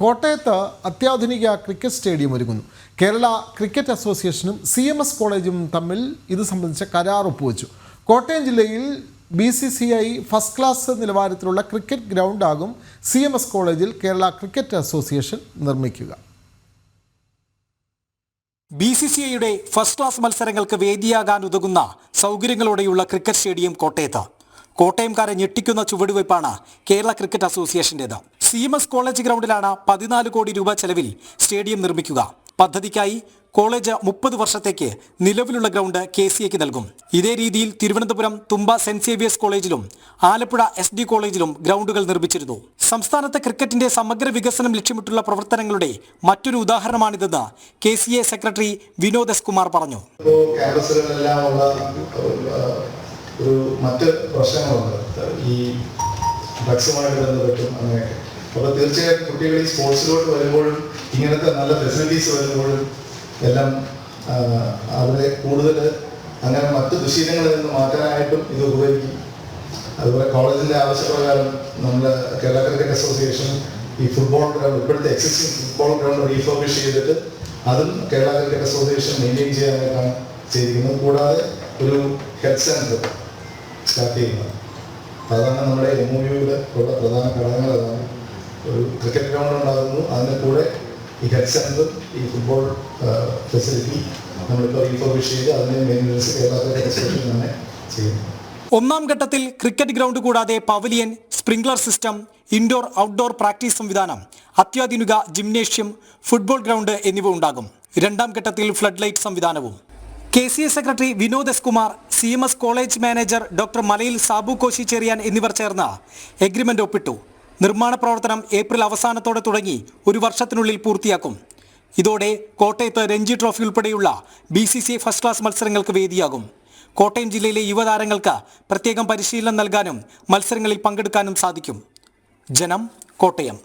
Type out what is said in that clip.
കോട്ടയത്ത് അത്യാധുനിക cricket stadium ഒരുങ്ങുന്നു. കേരള ക്രിക്കറ്റ് അസോസിയേഷനും സി എം എസ് കോളേജും തമ്മിൽ ഇത് സംബന്ധിച്ച കരാർ ഒപ്പുവെച്ചു. കോട്ടയം ജില്ലയിൽ B C C I first class നിലവാരത്തിലുള്ള ക്രിക്കറ്റ് ഗ്രൗണ്ടാകും സി എം എസ് കോളേജിൽ കേരള ക്രിക്കറ്റ് അസോസിയേഷൻ നിർമ്മിക്കുക. ബി സി സി ഐയുടെ ഫസ്റ്റ് ക്ലാസ് മത്സരങ്ങൾക്ക് വേദിയാകാൻ ഉതകുന്ന സൗകര്യങ്ങളോടെയുള്ള ക്രിക്കറ്റ് സ്റ്റേഡിയം കോട്ടയത്ത്. കോട്ടയംകാരെ ഞെട്ടിക്കുന്ന ചുവടുവയ്പ്പാണ് കേരള ക്രിക്കറ്റ് അസോസിയേഷന്റേത് സി എം എസ് കോളേജ് ഗ്രൗണ്ടിലാണ് പതിനാല് കോടി രൂപ ചെലവിൽ സ്റ്റേഡിയം നിർമ്മിക്കുക. പദ്ധതിക്കായി കോളേജ് മുപ്പത് വർഷത്തേക്ക് നിലവിലുള്ള ഗ്രൗണ്ട് കെ സി എക്ക് നൽകും. ഇതേ രീതിയിൽ തിരുവനന്തപുരം തുമ്പ സെന്റ് സേവിയേഴ്സ് കോളേജിലും ആലപ്പുഴ എസ് ഡി കോളേജിലും ഗ്രൗണ്ടുകൾ നിർമ്മിച്ചിരുന്നു. സംസ്ഥാനത്തെ ക്രിക്കറ്റിന്റെ സമഗ്ര വികസനം ലക്ഷ്യമിട്ടുള്ള പ്രവർത്തനങ്ങളുടെ മറ്റൊരു ഉദാഹരണമാണിതെന്ന് K C A secretary Vinod S Kumar പറഞ്ഞു ഒരു മറ്റ് പ്രശ്നങ്ങളുണ്ട്. ഈ ഡ്രഗ്സുമായിട്ട് ബന്ധപ്പെട്ടും അങ്ങനെയൊക്കെ. അപ്പോൾ തീർച്ചയായും കുട്ടികൾ ഈ സ്പോർട്സിലോട്ട് വരുമ്പോഴും ഇങ്ങനത്തെ നല്ല ഫെസിലിറ്റീസ് വരുമ്പോഴും എല്ലാം അവരെ കൂടുതൽ അങ്ങനെ മറ്റ് ദുശീലങ്ങളിൽ നിന്ന് മാറ്റാനായിട്ടും ഇത് ഉപകരിക്കും അതുപോലെ കോളേജിന്റെ ആവശ്യപ്രകാരം നമ്മുടെ കേരള ക്രിക്കറ്റ് അസോസിയേഷൻ ഈ ഫുട്ബോൾ ഗ്രൗണ്ട് ഇപ്പോഴത്തെ എക്സിസ്റ്റിംഗ് ഫുട്ബോൾ ഗ്രൗണ്ട് റീഫർബിഷ് ചെയ്തിട്ട് അതും കേരള ക്രിക്കറ്റ് അസോസിയേഷൻ മെയിന്റെയിൻ ചെയ്യാനായിട്ടാണ് ചെയ്തിരിക്കുന്നത്. കൂടാതെ ഒരു ഹെൽത്ത് സെന്റർ സ്റ്റാർട്ട് ചെയ്യുന്നത്. അതാണ് നമ്മുടെ എം ഒ യുടെ ഉള്ള പ്രധാന ഘടകങ്ങൾ അതാണ്. ഒരു ക്രിക്കറ്റ് ഗ്രൗണ്ട് ഉണ്ടാകുന്നു. അതിന്റെ കൂടെ ഈ ഹെഡ് സെന്റർ ഈ ഫുട്ബോൾ ഫെസിലിറ്റി നമ്മളിപ്പോൾ റീഫർബിഷ് ചെയ്ത് അതിന്റെ മെയിന്റനൻസ് കേരള അസോസിയേഷൻ തന്നെ ചെയ്യുന്നു. ഒന്നാം ഘട്ടത്തിൽ ക്രിക്കറ്റ് ഗ്രൗണ്ട് കൂടാതെ pavilion sprinkler system indoor outdoor practice സംവിധാനം അത്യാധുനിക ജിംനേഷ്യം ഫുട്ബോൾ ഗ്രൗണ്ട് എന്നിവ ഉണ്ടാകും. രണ്ടാം ഘട്ടത്തിൽ ഫ്ലഡ് ലൈറ്റ് സംവിധാനവും. K C S secretary Vinod S Kumar C M S college manager doctor Malayil Sabu Koshy Cherian എന്നിവർ ചേർന്ന് എഗ്രിമെന്റ് ഒപ്പിട്ടു. നിർമ്മാണ പ്രവർത്തനം ഏപ്രിൽ അവസാനത്തോടെ തുടങ്ങി ഒരു വർഷത്തിനുള്ളിൽ പൂർത്തിയാക്കും. ഇതോടെ കോട്ടയത്ത് രഞ്ജി ട്രോഫി ഉൾപ്പെടെയുള്ള B C C first class മത്സരങ്ങൾക്ക് വേദിയാകും. കോട്ടയം ജില്ലയിലെ യുവതാരങ്ങൾക്ക് പ്രത്യേകം പരിശീലനം നൽകാനും മത്സരങ്ങളിൽ പങ്കെടുക്കാനും സാധിക്കും. ജനം കോട്ടയം.